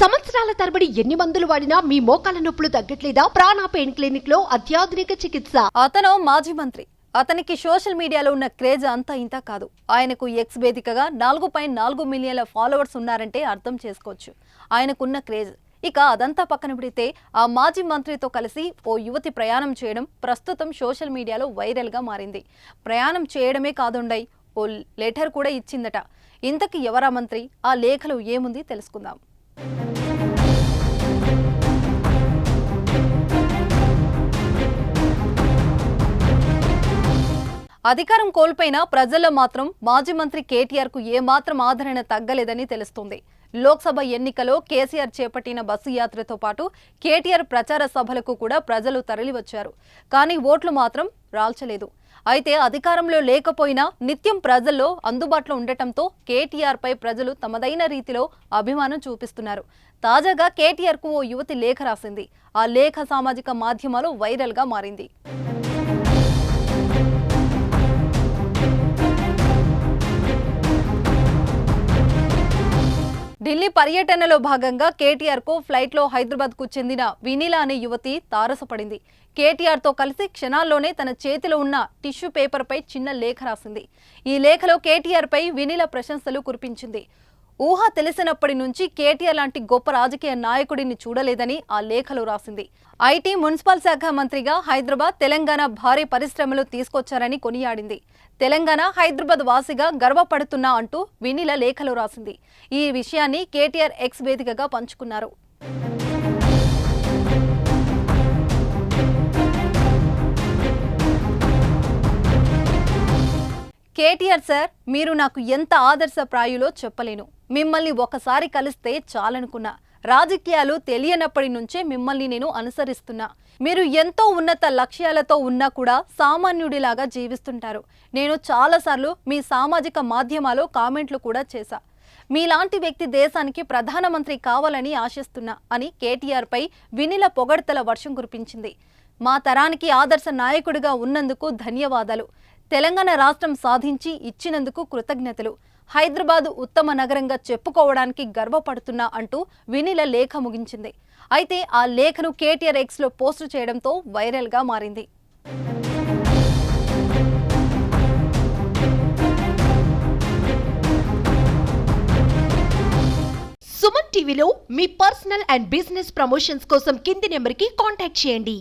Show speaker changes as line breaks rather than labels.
సంవత్సరాల తరబడి ఎన్ని మందులు వాడినా మీ మోకాల నొప్పులు తగ్గట్లేదా? ప్రాణ పెయిన్ క్లినిక్లో అత్యాధునిక చికిత్స.
అతను మాజీ మంత్రి. అతనికి సోషల్ మీడియాలో ఉన్న క్రేజ్ అంతా ఇంత కాదు. ఆయనకు ఎక్స్ వేదికగా నాలుగు పాయింట్ నాలుగు మిలియన్ల ఫాలోవర్స్ ఉన్నారంటే అర్థం చేసుకోవచ్చు. ఆయనకున్న క్రేజ్. ఇక అదంతా పక్కన పెడితే ఆ మాజీ మంత్రితో కలిసి ఓ యువతి ప్రయాణం చేయడం ప్రస్తుతం సోషల్ మీడియాలో వైరల్గా మారింది. ప్రయాణం చేయడమే కాదుండై ఓ లెటర్ కూడా ఇచ్చిందట. ఇంతకీ ఎవరా మంత్రి? ఆ లేఖలో ఏముంది తెలుసుకుందాం. అధికారం కోల్పోయినా ప్రజల్లో మాత్రం మాజీ మంత్రి కేటీఆర్కు ఏమాత్రం ఆదరణ తగ్గలేదని తెలుస్తోంది. లోక్సభ ఎన్నికలో కేసీఆర్ చేపట్టిన బస్సు యాత్రతో పాటు కేటీఆర్ ప్రచార సభలకు కూడా ప్రజలు తరలివచ్చారు. కానీ ఓట్లు మాత్రం రాల్చలేదు. అయితే అధికారంలో లేకపోయినా నిత్యం ప్రజల్లో అందుబాటులో ఉండటంతో కేటీఆర్ పై ప్రజలు తమదైన రీతిలో అభిమానం చూపిస్తున్నారు. తాజాగా కేటీఆర్కు ఓ యువతి లేఖ రాసింది. ఆ లేఖ సామాజిక మాధ్యమాలు వైరల్గా మారింది. ఢిల్లీ పర్యటనలో భాగంగా కేటీఆర్కు ఫ్లైట్లో హైదరాబాద్కు చెందిన వినీలా అనే యువతి తారసపడింది. కేటీఆర్తో కలిసి క్షణాల్లోనే తన చేతిలో ఉన్న టిష్యూ పేపర్ పై చిన్న లేఖ రాసింది. ఈ లేఖలో కేటీఆర్ పై వినీల ప్రశంసలు కురిపించింది. ఊహ తెలిసినప్పటి నుంచి కేటీఆర్ లాంటి గొప్ప రాజకీయ నాయకుడిని చూడలేదని ఆ లేఖలో రాసింది. ఐటీ మున్సిపల్ శాఖ మంత్రిగా హైదరాబాద్ తెలంగాణ భారీ పరిశ్రమలు తీసుకొచ్చారని కొనియాడింది. తెలంగాణ హైదరాబాద్ వాసిగా గర్వపడుతున్నా అంటూ వినిల లేఖలో రాసింది. ఈ విషయాన్ని కేటీఆర్ ఎక్స్ వేదికగా పంచుకున్నారు. కేటీఆర్ సార్ మీరు నాకు ఎంత ఆదర్శప్రాయులో చెప్పలేను. మిమ్మల్ని ఒకసారి కలిస్తే చాలనుకున్నా. రాజకీయాలు తెలియనప్పటి నుంచే మిమ్మల్ని నేను అనుసరిస్తున్నా. మీరు ఎంతో ఉన్నత లక్ష్యాలతో ఉన్నా కూడా సామాన్యుడిలాగా జీవిస్తుంటారు. నేను చాలాసార్లు మీ సామాజిక మాధ్యమాలు కామెంట్లు కూడా చేశా. మీలాంటి వ్యక్తి దేశానికి ప్రధానమంత్రి కావాలని ఆశిస్తున్నా అని కేటీఆర్ పై వినిల పొగడ్తల వర్షం కురిపించింది. మా తరానికి ఆదర్శ నాయకుడిగా ఉన్నందుకు ధన్యవాదాలు. తెలంగాణ రాష్ట్రం సాధించి ఇచ్చినందుకు కృతజ్ఞతలు. హైదరాబాదు ఉత్తమ నగరంగా చెప్పుకోవడానికి గర్వపడుతున్నా అంటూ వినిల లేఖ ముగించింది. అయితే ఆ లేఖను కేటీఆర్ ఎక్స్లో పోస్టు చేయడంతో వైరల్గా మారింది.
సుమన్ టీవీలో మీ పర్సనల్ అండ్ బిజినెస్ ప్రమోషన్స్ కోసం కింది నెంబర్కి కాంటాక్ట్ చేయండి.